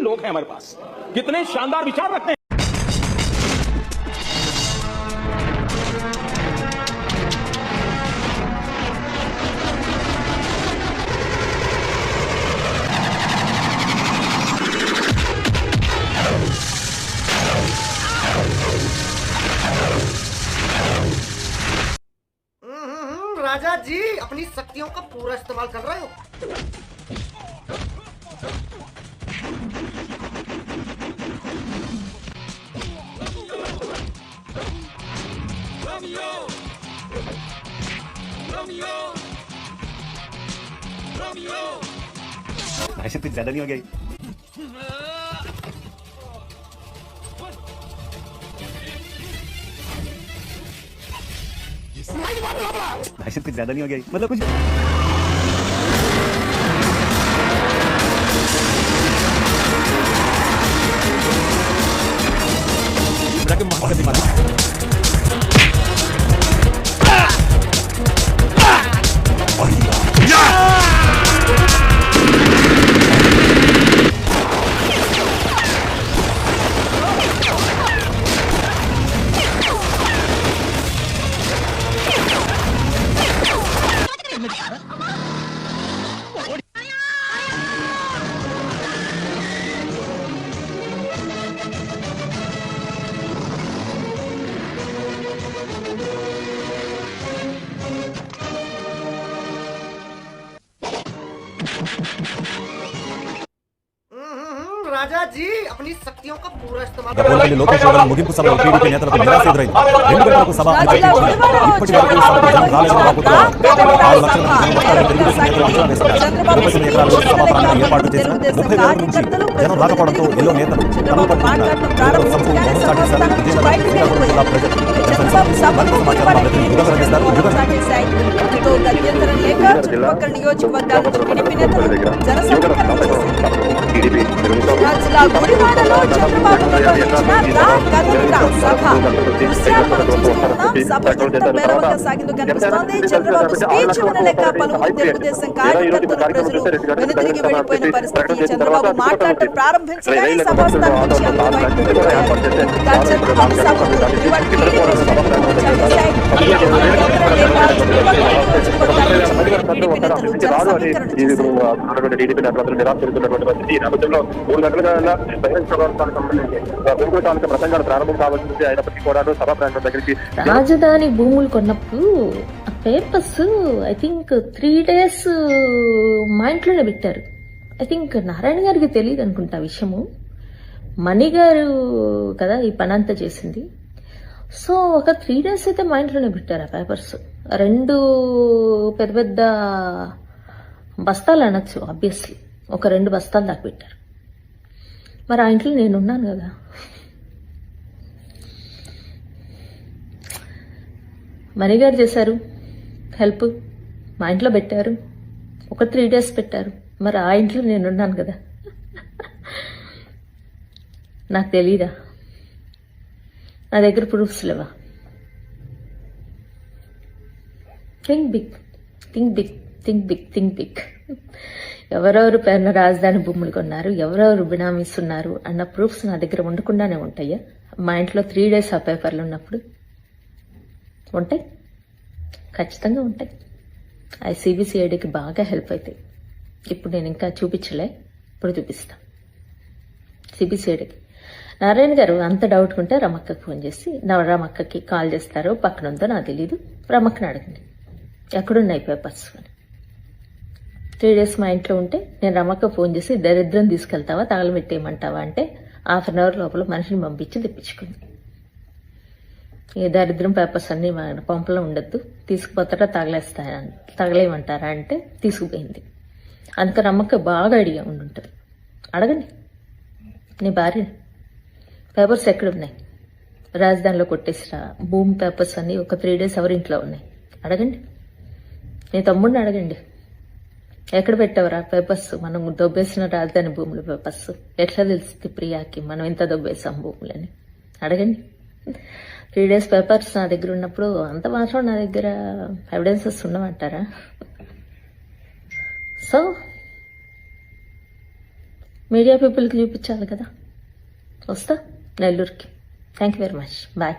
लोग हैं हमारे पास। कितने शानदार विचार रखते हैं। हम्म, राजा जी अपनी शक्तियों का पूरा इस्तेमाल कर रहे हो। भाई कुछ ज़्यादा नहीं हो गया। भाई कुछ ज़्यादा नहीं हो गया। मतलब कुछ हम्म, राजा जी अपनी शक्तियों का पूरा इस्तेमाल గతంలో లోకేష్ యాదవ్ ముగింపు సభలో టీడీపీ నేతలకు నిరాశ ఎదురైంది రెండు గంటలకు సభ అనిపించింది ఇప్పటి వరకు సభకు జనం రాలేదని వాపోతున్నారు ఆరు లక్షల మంది జనం వస్తారని తెలుగుదేశం నేతలు అంచనా వేశారు ఇరవై తొమ్మిది ఎకరాల్లో సభా ప్రాంగణం ఏర్పాటు చేసిన ముప్పై వేల నుంచి జనం రాకపోవడంతో ఎల్లో నేతలు తలలు పట్టుకున్నారు సంస్థ మౌనం చాటేశారు విజయనగరం శ్రీకాకుళం జిల్లా ప్రజలు చంద్రబాబు సభకు పోటీపడని దాంతో గత్యంతరం లేక చుట్టుపక్కల నియోజకవర్గాల నుంచి టీడీపీ నేతలు జన సమీకరణ చేశారు జిల్లా గుడివాడలో చంద్రబాబు నిర్వహించిన రా కదలిరా సభ. దృశ్యాలు మనం చూస్తున్నాం సభ ఎంత పేలవంగా సాగిందో కనిపిస్తోంది. చంద్రబాబు స్పీచ్ వినలేక పలువురు తెలుగుదేశం కార్యకర్తలు ప్రజలు వెనుతిరిగి వెళ్ళిపోయిన పరిస్థితి. చంద్రబాబు మాట్లాడటం ప్రారంభించగానే సభాస్థానం నుంచి అందరూ బయటకు వెళ్ళిపోయారు ఇక చంద్రబాబు సభకు ఇవాళ టీడీపీ చంద్రబాబు టీడీపీ నేతలందరూ నిరాశ చెందుతున్నటువంటి పరిస్థితి ఈ నేపథ్యంలో మూడు గంటలుగా బహిరంగ సభానికి సంబంధించి గుంటూరు తాలూకా ప్రసంగాలు ప్రారంభం కావాల్సింది అయినప్పటికీ కూడా సభా ప్రాంగణం దగ్గరికి రాజధాని భూములు కొన్నప్పుడు papers I think three days మా ఇంట్లోనే పెట్టారు. ఐ థింక్ నారాయణ గారికి తెలియదు అనుకుంటా విషయము. మణి గారు కదా ఈ పని అంతా చేసింది. సో ఒక త్రీ డేస్ అయితే మా ఇంట్లోనే పెట్టారు ఆ పేపర్స్. రెండు పెద్ద పెద్ద బస్తాలు అనొచ్చు ఆబ్వియస్లీ ఒక రెండు బస్తాలు దాకా పెట్టారు. మరి ఆ ఇంట్లో నేను ఉన్నాను కదా మణిగారు చేశారు హెల్ప్ మా ఇంట్లో పెట్టారు. ఒక త్రీ డేస్ పెట్టారు. మరి ఆ ఇంట్లో నేను ఉన్నాను కదా. నాకు తెలీదా? నా దగ్గర ప్రూఫ్స్ లేవా? Think big think big think big think big ఎవరెవరు పేరున రాజధాని భూములు కొన్నారు? ఎవరెవరు బినామీస్ ఉన్నారు? అన్న ప్రూఫ్స్ నా దగ్గర ఉండకుండానే ఉంటాయా? మా ఇంట్లో త్రీ డేస్ ఆ పేపర్లు ఉన్నప్పుడు? ఉంటాయి. ఖచ్చితంగా ఉంటాయి. అవి సిబిసిఐడికి బాగా హెల్ప్ అవుతాయి ఇప్పుడు నేను ఇంకా చూపించలే. ఇప్పుడు చూపిస్తా. సిబిసిఐడికి నారాయణ గారు అంత డౌట్ ఉంటే రమక్కకి ఫోన్ చేసి నా రమక్కకి కాల్ చేస్తారో పక్కన ఉందో నాకు తెలియదు రమక్కని అడగండి. ఎక్కడున్నాయి పేపర్స్? అని త్రీ డేస్ మా ఇంట్లో ఉంటే నేను రమక్క ఫోన్ చేసి దరిద్రం తీసుకెళ్తావా? తగలబెట్టేయమంటావా? అంటే హాఫ్ అన్ అవర్ లోపల మనిషిని పంపించి తెప్పించుకుంది. ఏ దరిద్రం పేపర్స్ అన్నీ మన పంపలో ఉండద్దు. తీసుకుపోతారా? తగలేస్తా తగలేయమంటారా అంటే తీసుకుపోయింది. అందుకని అమ్మకి బాగా అడిగా ఉండుంటుంది. అడగండి. నీ భార్య పేపర్స్ ఎక్కడ ఉన్నాయి రాజధానిలో కొట్టేసిరా భూమి పేపర్స్ అన్నీ ఒక త్రీ డేస్ ఎవరి ఇంట్లో ఉన్నాయి? అడగండి. నీ తమ్ముడిని అడగండి. ఎక్కడ పెట్టావురా పేపర్స్? మనం దొబ్బేసిన రాజధాని భూముల పేపర్స్. ఎట్లా తెలుస్తుంది ప్రియాకి? మనం ఎంత దొబ్బేసాం భూములని. అడగండి. త్రీ డేస్ పేపర్స్ నా దగ్గర ఉన్నప్పుడు అంత మాత్రం నా దగ్గర ఎవిడెన్సెస్ ఉండమంటారా సో మీడియా పీపుల్కి చూపించాలి కదా. వస్తా నెల్లూరుకి. Thank you very much bye